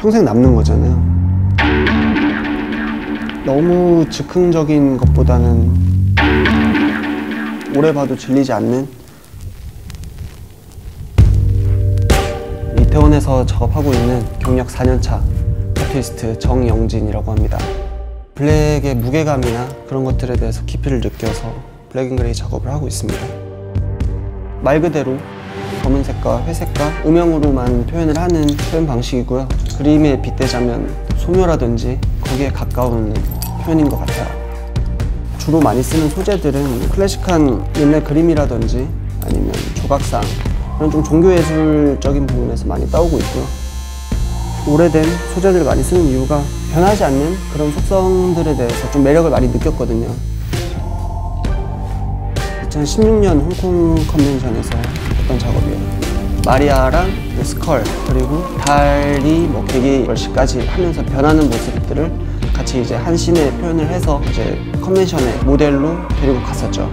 평생 남는 거잖아요. 너무 즉흥적인 것보다는 오래 봐도 질리지 않는 이태원에서 작업하고 있는 경력 4년차 아티스트 정영진이라고 합니다. 블랙의 무게감이나 그런 것들에 대해서 깊이를 느껴서 블랙 앤 그레이 작업을 하고 있습니다. 말 그대로 검은색과 회색과 음영으로만 표현을 하는 표현 방식이고요. 그림에 빗대자면 소묘라든지 거기에 가까운 표현인 것 같아요. 주로 많이 쓰는 소재들은 클래식한 옛날 그림이라든지 아니면 조각상 이런 좀 종교예술적인 부분에서 많이 따오고 있고요. 오래된 소재들을 많이 쓰는 이유가 변하지 않는 그런 속성들에 대해서 좀 매력을 많이 느꼈거든요. 2016년 홍콩 컨벤션에서 했던 작업이에요. 마리아랑 그 스컬 그리고 달이 뭐 개기 월시까지 하면서 변하는 모습들을 같이 이제 한 씬에 표현을 해서 이제 컨벤션에 모델로 데리고 갔었죠.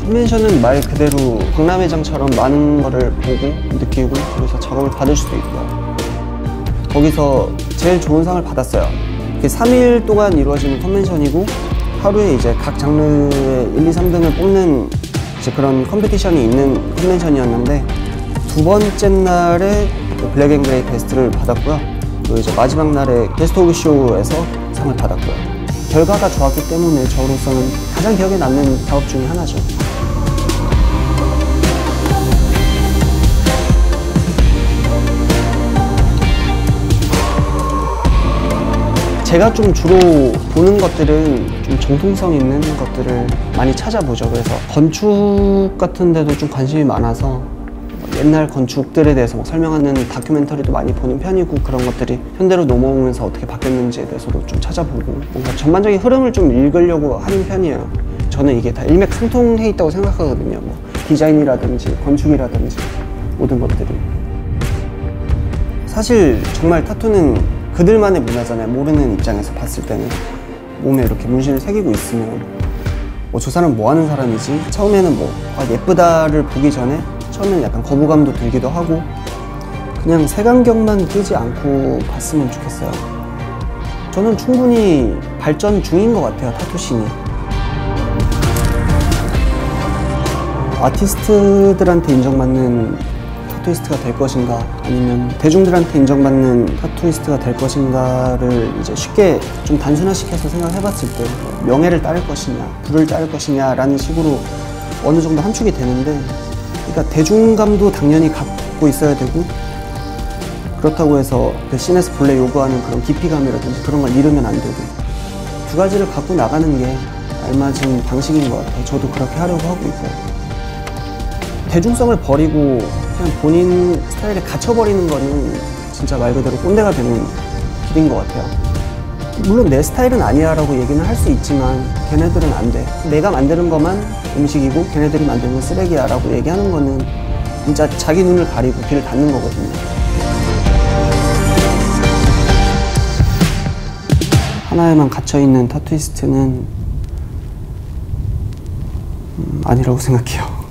컨벤션은 말 그대로 박람회장처럼 많은 거를 보고 느끼고 그래서 작업을 받을 수도 있고요. 거기서 제일 좋은 상을 받았어요. 그게 3일 동안 이루어지는 컨벤션이고 하루에 이제 각 장르의 1, 2, 3등을 뽑는 이제 그런 컴페티션이 있는 컨벤션이었는데 두 번째 날에 블랙 앤 그레이 베스트를 받았고요. 그리고 이제 마지막 날에 게스트 오브 쇼에서 상을 받았고요. 결과가 좋았기 때문에 저로서는 가장 기억에 남는 작업 중에 하나죠. 제가 좀 주로 보는 것들은 좀 정통성 있는 것들을 많이 찾아보죠. 그래서 건축 같은 데도 좀 관심이 많아서 옛날 건축들에 대해서 막 설명하는 다큐멘터리도 많이 보는 편이고 그런 것들이 현대로 넘어오면서 어떻게 바뀌었는지에 대해서도 좀 찾아보고 뭔가 전반적인 흐름을 좀 읽으려고 하는 편이에요. 저는 이게 다 일맥상통해 있다고 생각하거든요. 뭐 디자인이라든지 건축이라든지 모든 것들이. 사실 정말 타투는 그들만의 문화잖아요. 모르는 입장에서 봤을 때는 몸에 이렇게 문신을 새기고 있으면 뭐 저 사람 뭐 하는 사람이지? 처음에는 뭐 아, 예쁘다를 보기 전에 처음에는 약간 거부감도 들기도 하고 그냥 색안경만 끼지 않고 봤으면 좋겠어요. 저는 충분히 발전 중인 것 같아요. 타투신이. 아티스트들한테 인정받는 타투이스트가 될 것인가 아니면 대중들한테 인정받는 타투이스트가 될 것인가를 이제 쉽게 좀 단순화시켜서 생각해 봤을 때 명예를 따를 것이냐 부를 따를 것이냐라는 식으로 어느 정도 함축이 되는데 그러니까 대중감도 당연히 갖고 있어야 되고 그렇다고 해서 그 씬에서 본래 요구하는 그런 깊이감이라든지 그런 걸 잃으면 안 되고 두 가지를 갖고 나가는 게 알맞은 방식인 것 같아요. 저도 그렇게 하려고 하고 있고요. 대중성을 버리고 그냥 본인 스타일에 갇혀버리는 거는 진짜 말 그대로 꼰대가 되는 길인 것 같아요. 물론 내 스타일은 아니야 라고 얘기는 할 수 있지만 걔네들은 안 돼. 내가 만드는 것만 음식이고 걔네들이 만드는 건 쓰레기야 라고 얘기하는 거는 진짜 자기 눈을 가리고 귀를 닫는 거거든요. 하나에만 갇혀있는 타투이스트는 음, 아니라고 생각해요.